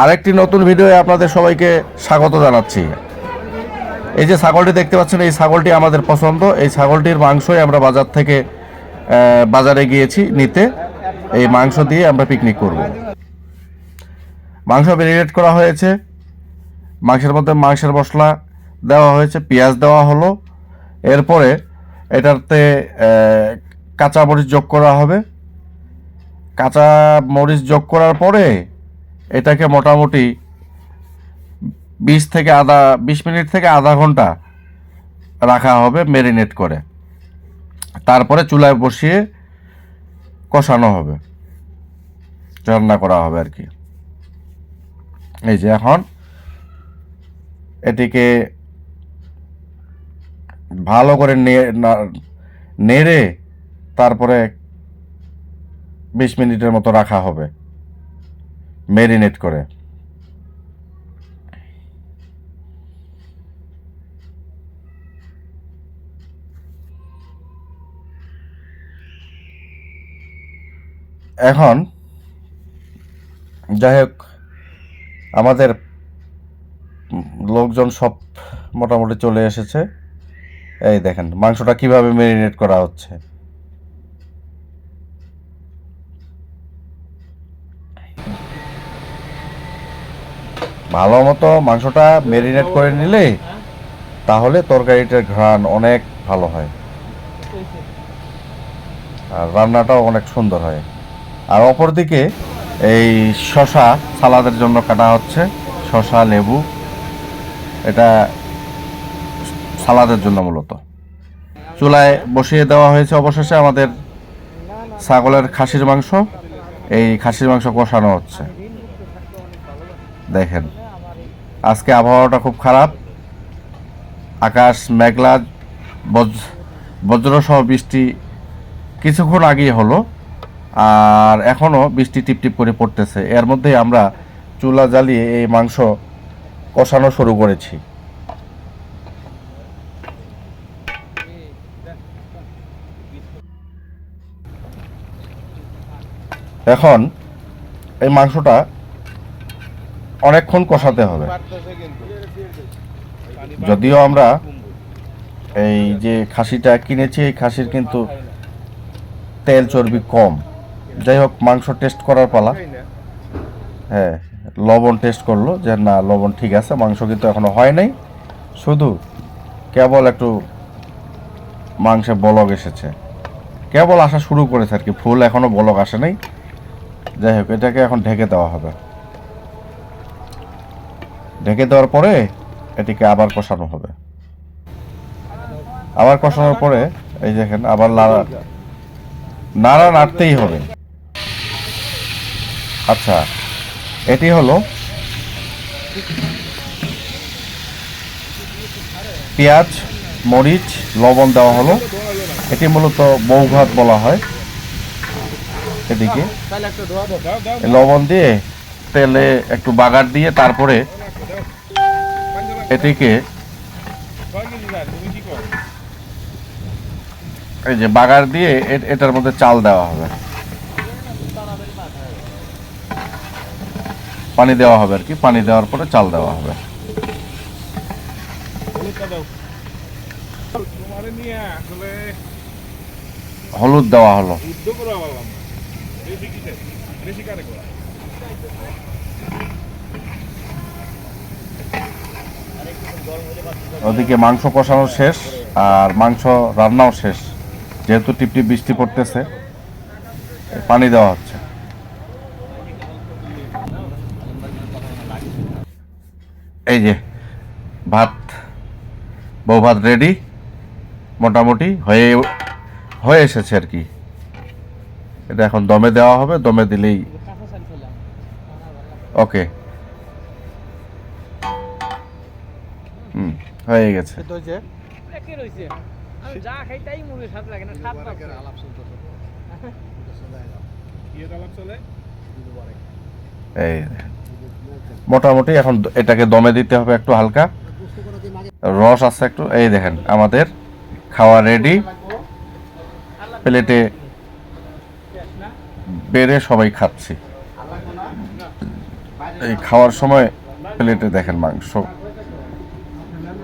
আরেকটি নতুন ভিডিওয়ে আপনাদের সবাইকে স্বাগত জানাচ্ছি। এই যে ছাগলটি দেখতে পাচ্ছেন, এই ছাগলটি আমাদের পছন্দ। এই ছাগলটির মাংসই আমরা বাজার থেকে বাজারে গিয়েছি নিতে। এই মাংস দিয়ে আমরা পিকনিক করব। মাংস ম্যারিনেট করা হয়েছে। মাংসের মধ্যে মাংসের মশলা দেওয়া হয়েছে, পেঁয়াজ দেওয়া হলো। এরপরে এটাতে কাঁচা মরিচ যোগ করা হবে। কাঁচা মরিচ যোগ করার পরে এটাকে মোটামুটি বিশ থেকে আধা, বিশ মিনিট থেকে আধা ঘণ্টা রাখা হবে ম্যারিনেট করে। তারপরে চুলায় বসিয়ে কষানো হবে। রান্না করা হবে আর কি। এই যে এখন এটিকে ভালো করে নেড়ে তারপরে বিশ মিনিটের মতো রাখা হবে। ম্যারিনেট করে। এখন, যাই হোক, আমাদের লোকজন সব মোটামুটি চলে এসেছে। এই দেখেন, মাংসটা কীভাবে ম্যারিনেট করা হচ্ছে। ভালো মতো মাংসটা ম্যারিনেট করে নিলে তাহলে তরকারিটার ঘ্রাণ অনেক ভালো হয়। আর রান্নাটাও অনেক সুন্দর হয়। আর অপরদিকে এই শশা সালাদের জন্য কাটা হচ্ছে শশা লেবু। এটা সালাদের জন্য মূলত। চুলায় বসিয়ে দেওয়া হয়েছে অবশেষে আমাদের ছাগলের খাসির মাংস। এই খাসির মাংস কষানো হচ্ছে। দেখেন। আজকে আবহাওয়াটা খুব খারাপ। আকাশ মেঘলা, বজ্র, বজ্রসহ বৃষ্টি কিছুক্ষণ আগেই হলো, আর এখনও বৃষ্টি টিপটিপ করে পড়তেছে। এর মধ্যে আমরা চুলা জ্বালিয়ে এই মাংস কষানো শুরু করেছি। এখন এই মাংসটা অনেকক্ষণ কষাতে হবে। যদিও আমরা এই যে খাসিটা কিনেছি, এই খাসির কিন্তু তেল চর্বি কম। যাই হোক, মাংস টেস্ট করার পালা। হ্যাঁ লবণ টেস্ট করল যে, না, লবণ ঠিক আছে, মাংস কিন্তু এখনও হয় নাই। শুধু কেবল একটু মাংসে বলক এসেছে। কেবল আসা শুরু করেছে আর কি, ফুল এখনও বলক আসে নাই। যাই হোক, এটাকে এখন ঢেকে দেওয়া হবে। ঢেকে দেওয়ার পরে এটিকে আবার কষানো হবে। আবার কষানোর পরে এই দেখেন আবার লাড়া নাড়া নাড়তেই হবে। আচ্ছা এটি হলো পেঁয়াজ মরিচ লবণ দেওয়া হলো। এটি মূলত বৌভাত বলা হয়। এদিকে লবণ দিয়ে তেলে একটু বাগার দিয়ে তারপরে এটিকে এই যে বাগার দিয়ে এটার মধ্যে চাল দেওয়া হবে। পানি দেওয়া হবে আর কি, পানি দেওয়ার পরে চাল দেওয়া হবে। হলুদ দেওয়া হলো যুদ্ধ করা পারলাম না বেশি কিসে বেশি কারে করা ওদিকে মাংস কষানো শেষ আর মাংস রান্নাও শেষ। যেহেতু টিপটিপ বৃষ্টি পড়তেছে, পানি দেওয়া হচ্ছে। এই যে ভাত, বউ ভাত রেডি মোটামুটি হয়ে হয়ে এসেছে আর কি। এটা এখন দমে দেওয়া হবে, দমে দিলেই ওকে হুম হয়ে গেছে। কি রয়েছে আমি যা খাই তাই মুখে স্বাদ লাগে না স্বাদ পাবো আলাপ চলে এই মোটামুটি এখন এটাকে দমে দিতে হবে একটু হালকা। রস আছে একটু এই দেখেন আমাদের খাওয়া রেডি প্লেটে বেড়ে সবাই খাচ্ছি। এই খাওয়ার সময় প্লেটে দেখেন মাংস।